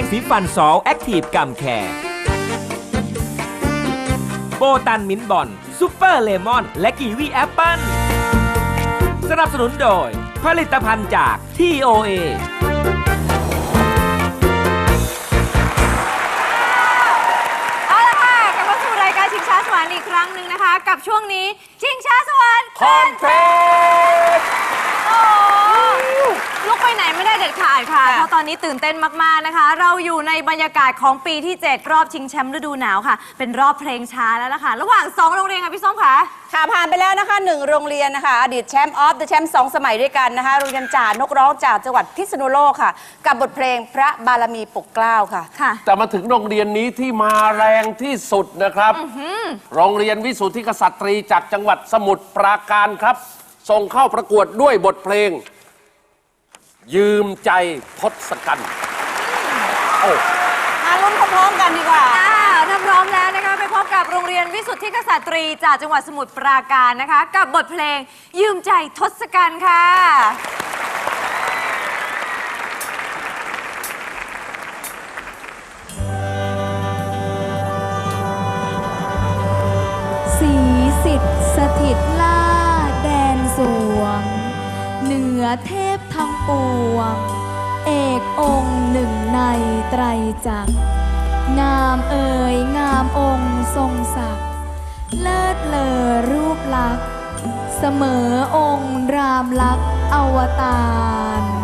รงสีฟันซอลแอคทีฟกัมแคร์โบตันมินท์บอลซูเปอร์เลมอน และกีวีแอปเปิลสนับสนุนโดย ผลิตภัณฑ์จาก TOA เอาละค่ะกลับมาสู่รายการชิงช้าสวรรค์อีกครั้งหนึ่งนะคะ กับช่วงนี้ชิงช้าสวรรค์คอนเทนต์ โอ้ ลุกไปไหนไม่ได้เด็ดขาดค่ะ เพราะตอนนี้ตื่นเต้นมาก ๆ นะคะ เราอยู่ในบรรยากาศของปีที่ 7 รอบชิงแชมป์ฤดูหนาวค่ะ เป็นรอบเพลงช้าแล้วล่ะค่ะระหว่าง 2 โรงเรียนค่ะพี่ส้มค่ะ ค่ะผ่านไปแล้วนะคะหนึ่งโรงเรียนนะคะ อดีตแชมป์ออฟเดอะแชมป์สองสมัยด้วยกันนะคะ โรงเรียนจ่านกร้องจากจังหวัดพิษณุโลกค่ะ กับบทเพลงพระบารมีปกเกล้าค่ะ ค่ะ แต่มาถึงโรงเรียนนี้ที่มาแรงที่สุดนะครับ โรงเรียนวิสุทธิกษัตรีจากจังหวัดสมุทรปราการครับ ส่งเข้าประกวดด้วยบทเพลง ยืมใจทศกัณฐ์โอ้มาลุ้นพร้อมๆกันดีกว่า อ่าถ้าพร้อมแล้วนะคะไปพบกับโรงเรียนวิสุทธิกษัตรี จากจังหวัดสมุทรปราการนะคะ กับบทเพลงยืมใจทศกัณฐ์ค่ะ สีสิทธิ์สถิตล่าแดนสวง เหนือเทพทั้ง ปวง เอกองค์หนึ่งในไตรจักร งามเอ่ยงามองค์ทรงศักดิ์เลิศเลอรูปลักษณ์ เสมอองค์รามลักษณ์อวตาร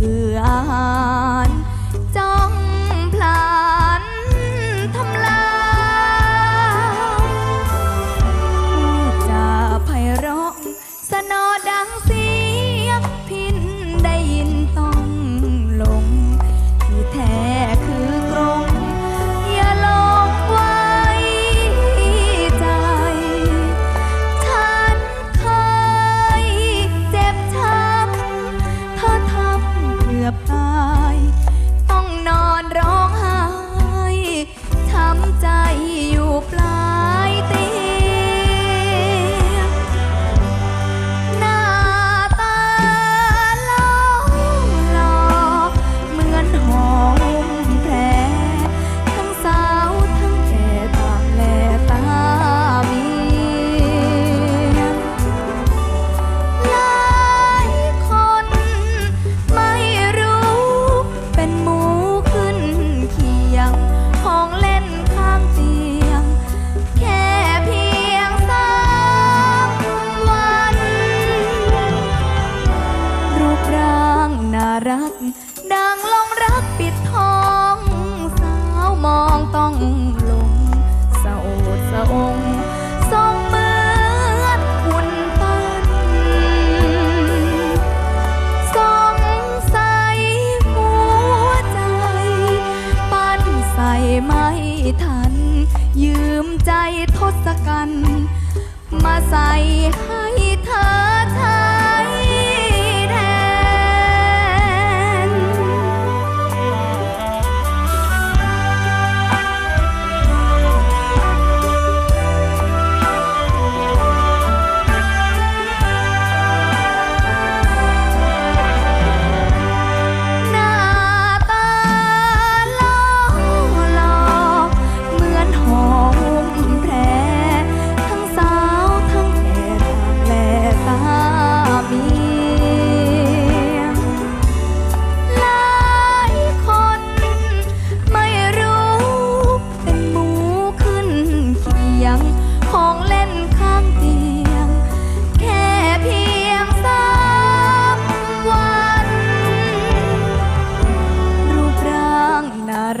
หญิ รัก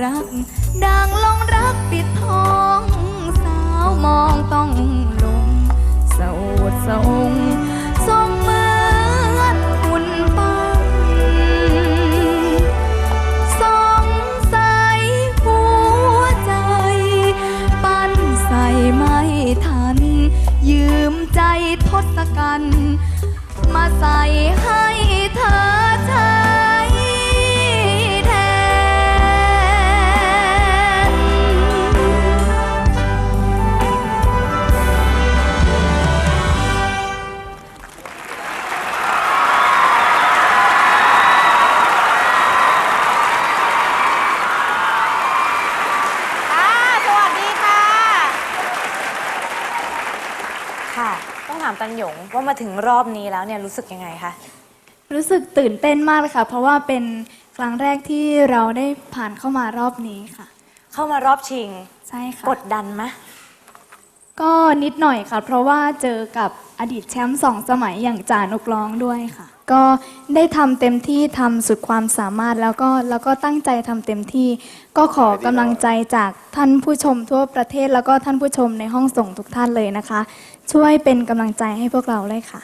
รัก ดังลงรักปิดทอง สาวมองต้องลงสวดสง ค่ะ ต้องถามตันหยงว่ามาถึงรอบนี้แล้วเนี่ยรู้สึกยังไงคะ รู้สึกตื่นเต้นมากเลยค่ะ เพราะว่าเป็นครั้งแรกที่เราได้ผ่านเข้ามารอบนี้ค่ะ เข้ามารอบชิง ใช่ค่ะ กดดันไหมก็นิดหน่อยค่ะ เพราะว่าเจอกับอดีตแชมป์สองสมัยอย่างจ่านกร้องด้วยค่ะ ก็ได้ทำเต็มที่ทำสุดความสามารถแล้วก็แล้วก็ตั้งใจทำเต็มที่ ก็ขอกำลังใจจากท่านผู้ชมทั่วประเทศแล้วก็ท่านผู้ชมในห้องส่งทุกท่านเลยนะคะ ช่วยเป็นกำลังใจให้พวกเราเลยค่ะ